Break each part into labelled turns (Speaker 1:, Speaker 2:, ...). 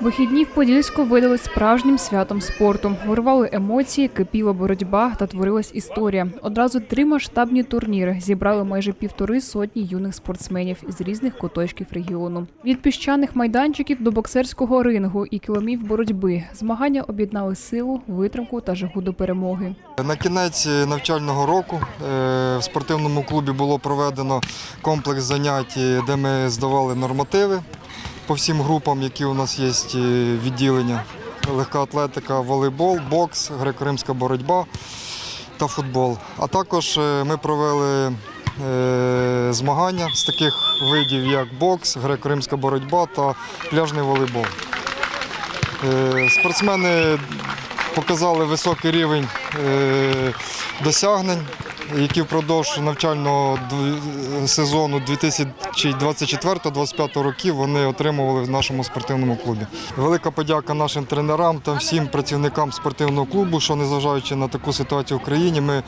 Speaker 1: Вихідні в Подільську видали справжнім святом спорту. Вирвали емоції, кипіла боротьба та творилась історія. Одразу три масштабні турніри зібрали майже півтори сотні юних спортсменів із різних куточків регіону. Від піщаних майданчиків до боксерського рингу і кіломів боротьби змагання об'єднали силу, витримку та жагу до перемоги.
Speaker 2: На кінець навчального року е, в спортивному клубі було проведено комплекс занять, е, де ми здавали нормативи по всім групам, які у нас є е, відділення. Легка атлетика, волейбол, бокс, греко-римська боротьба та футбол. А також е, ми провели е, змагання з таких видів, як бокс, греко-римська боротьба та пляжний волейбол. Спортсмени показали високий рівень досягнень, які впродовж навчального сезону 2024-2025 років вони отримували в нашому спортивному клубі. Велика подяка нашим тренерам та всім працівникам спортивного клубу, що незважаючи на таку ситуацію в країні, ми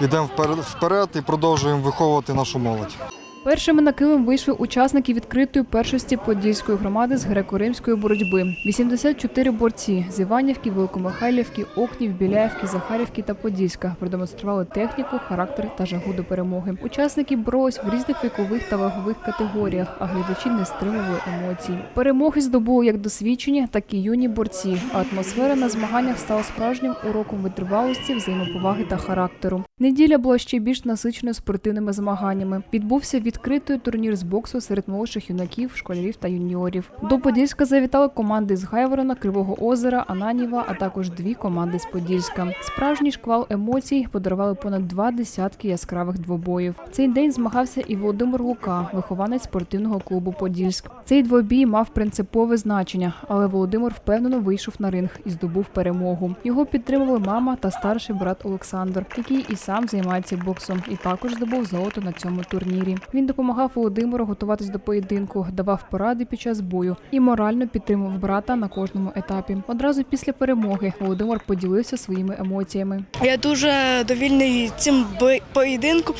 Speaker 2: йдемо впер- вперед і продовжуємо виховувати нашу молодь.
Speaker 1: Першими на килим вийшли учасники відкритої першості Подільської громади з греко-римської боротьби. 84 борці з Іванівки, Великомихайлівки, Окнів, Біляївки, Захарівки та Подільська продемонстрували техніку, характер та жагу до перемоги. Учасники боролись в різних вікових та вагових категоріях, а глядачі не стримували емоцій. Перемоги здобули як досвідчені, так і юні борці. А атмосфера на змаганнях стала справжнім уроком витривалості, взаємоповаги та характеру. Неділя була ще більш насиченою спортивними змаганнями. Відбувся відкритий турнір з боксу серед молодших юнаків, школярів та юніорів. До Подільська завітали команди з Гайворона, Кривого Озера, Ананіва, а також дві команди з Подільська. Справжній шквал емоцій подарували понад два десятки яскравих двобоїв. Цей день змагався і Володимир Лука, вихованець спортивного клубу Подільськ. Цей двобій мав принципове значення, але Володимир впевнено вийшов на ринг і здобув перемогу. Його підтримували мама та старший брат Олександр, який і сам займається боксом, і також здобув золото на цьому турнірі. Він допомагав Володимиру готуватись до поєдинку, давав поради під час бою і морально підтримував брата на кожному етапі. Одразу після перемоги Володимир поділився своїми емоціями.
Speaker 3: Я дуже довільний цим поєдинком.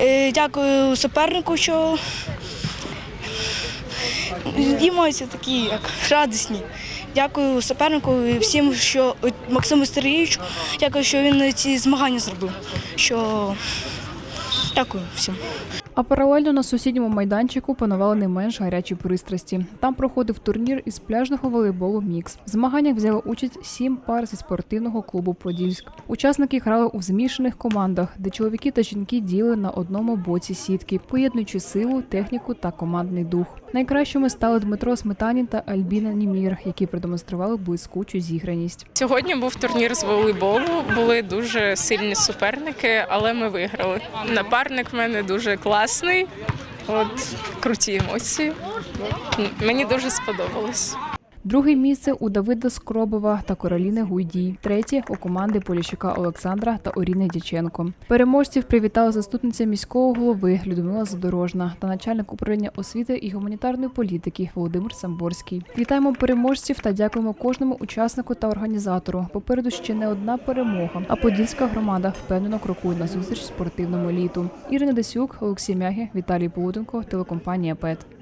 Speaker 3: Е, Дякую супернику, що емоції такі, як радісні. Дякую супернику і всім, що Максиму Сергійовичу, дякую, що він ці змагання зробив. Що дякую всім.
Speaker 1: А паралельно на сусідньому майданчику панували не менш гарячі пристрасті. Там проходив турнір із пляжного волейболу Мікс. В змаганнях взяли участь сім пар зі спортивного клубу Подільськ. Учасники грали у змішаних командах, де чоловіки та жінки діяли на одному боці сітки, поєднуючи силу, техніку та командний дух. Найкращими стали Дмитро Сметанін та Альбіна Німір, які продемонстрували блискучу зіграність.
Speaker 4: Сьогодні був турнір з волейболу. Були дуже сильні суперники, але ми виграли. Напарник в мене дуже класний. От круті емоції. Мені дуже сподобалось.
Speaker 1: Друге місце у Давида Скробова та Короліни Гуйдій. Третє у команди Поліщука Олександра та Оріни Дяченко. Переможців привітала заступниця міського голови Людмила Задорожна та начальник управління освіти і гуманітарної політики Володимир Самборський. Вітаємо переможців та дякуємо кожному учаснику та організатору. Попереду ще не одна перемога. А подільська громада впевнено крокує на зустріч спортивному літу. Ірина Десюк, Олексій Мягі, Віталій Полуденко, телекомпанія ПЕТ.